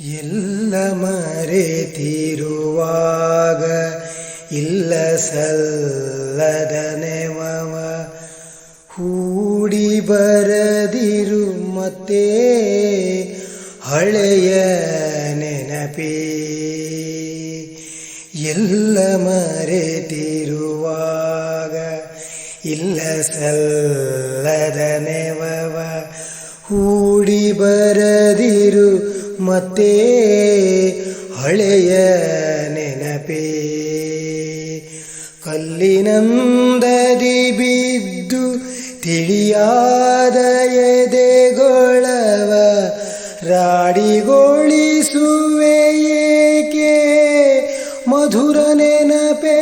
ಎಲ್ಲ ಮರೆತಿರುವಾಗ ಇಲ್ಲ ಸಲ್ಲದ ನೆವವ. ಹೂಡಿ ಬರದಿರು ಮತ್ತೆ ಹಳೆಯ ನೆನಪೇ. ಎಲ್ಲ ಮರೆತಿರುವಾಗ ಇಲ್ಲ ಸಲ್ಲದ ನೆವವ. ಹೂಡಿ ಬರದಿರು ಮತ್ತೆ ಹಳೆಯ ನೆನಪೇ. ಕಲ್ಲಿನಂದದಿ ಬಿದ್ದು ತಿಳಿಯಾದ ಎದೆಗೊಳವ ರಾಡಿಗೊಳಿಸುವೆ ಏಕೆ ಮಧುರ ನೆನಪೇ.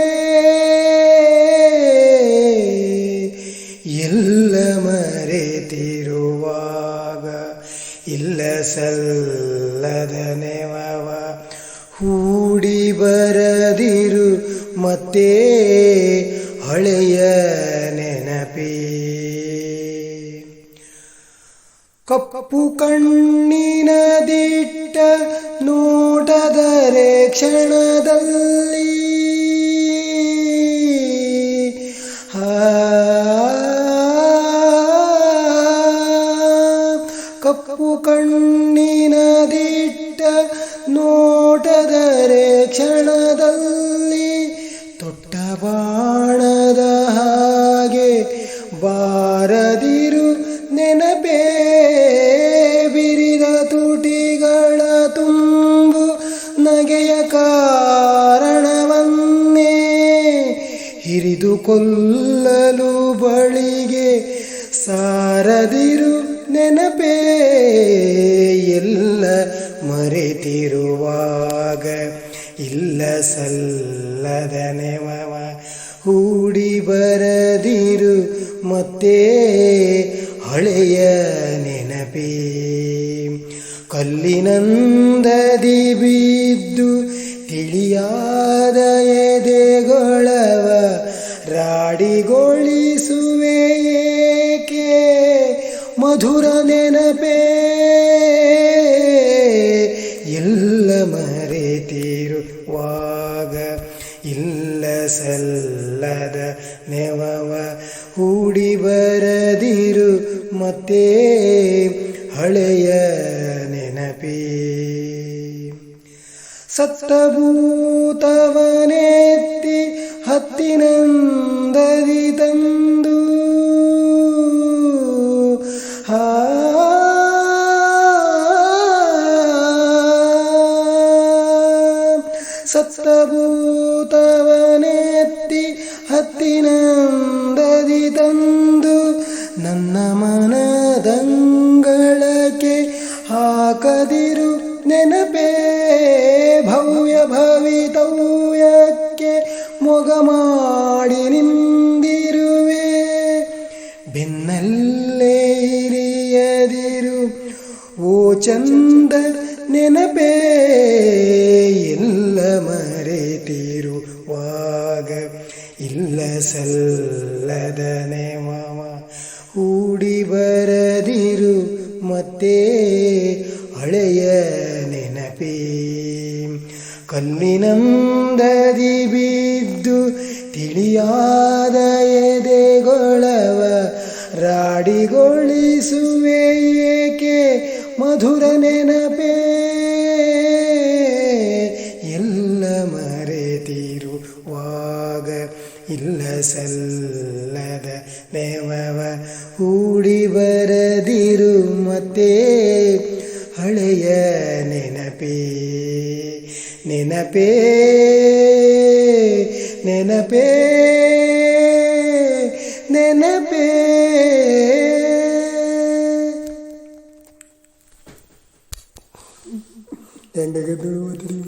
ಇಲ್ಲ ಸಲ್ಲದ ನೆವವ ಹೂಡಿ ಬರದಿರು ಮತ್ತೆ ಹಳೆಯ ನೆನಪಿ. ಕಪ್ಪು ಕಣ್ಣಿನ ದಿಟ್ಟ ನೋಟದರೆ ಕ್ಷಣದಲ್ಲಿ ಕ್ಷಣದಲ್ಲಿ ತೊಟ್ಟ ಬಾಣದ ಹಾಗೆ ಬಾರದಿರು ನೆನಪೇ ಬಿರಿದ ತುಟಿಗಳ ತುಂಬು ನಗೆಯ ಕಾರಣವನ್ನೇ ಹಿರಿದು ಕೊಲ್ಲಲು ಬಳಿಗೆ ಸಾರದಿರು ನೆನಪೇ ಸಲ್ಲದ ನೆವವ ಹೂಡಿ ಬರದಿರು ಮತ್ತೆ ಹಳೆಯ ನೆನಪೇ. ಕಲ್ಲಿನಂದದಿ ಬಿದ್ದು ತಿಳಿಯಾದ ಎದೆಗೊಳವ ರಾಡಿಗೊಳಿಸುವೆ ಏಕೆ ಮಧುರ ನೆನಪೇ. ಮರೆತಿರುವಾಗ ಇಲ್ಲ ಸಲ್ಲದ ನೆವವ ಹೂಡಿ ಬರದಿರು ಮತ್ತೆ ಹಳೆಯ ನೆನಪಿ. ಸತ್ತಭೂತವನೆತ್ತಿ ಹತ್ತಿನಂದದಿ ಹತ್ತಿನಂದದಿ ತಂದು ನನ್ನ ಮನದಂಗಳಕ್ಕೆ ಹಾಕದಿರು ನೆನಪೇ ಭವ್ಯ ಭವಿತವ್ಯಕ್ಕೆ ಮೊಗ ಮಾಡಿ ನಿಂದಿರುವೆ. ಬೆನ್ನಲ್ಲೇ ಹಿರಿಯದಿರು ಓ ಚಂದ ನೆನಪೇ ಇಲ್ಲ ಸಲ್ಲದ ನೇಮ ಹೂಡಿ ಬರದಿರು ಮತ್ತೆ ಹಳೆಯ ನೆನಪಿ. ಕಲ್ಲಿನಂದದಿ ಬಿದ್ದು ತಿಳಿಯಾದ ಎದೆಗೊಳವ ರಾಡಿಗೊಳಿಸುವೆ ಏಕೆ ಮಧುರ ನೆನಪೇ. ಇಲ್ಲ ಸಲ್ಲದ ನೆವವ ಹೂಡಿ ಬರದಿರು ಮತ್ತೆ ಹಳೆಯ ನೆನಪೇ ನೆನಪೇ ನೆನಪೇ ನೆನಪೇ. ಹೆಂಗಾಗದು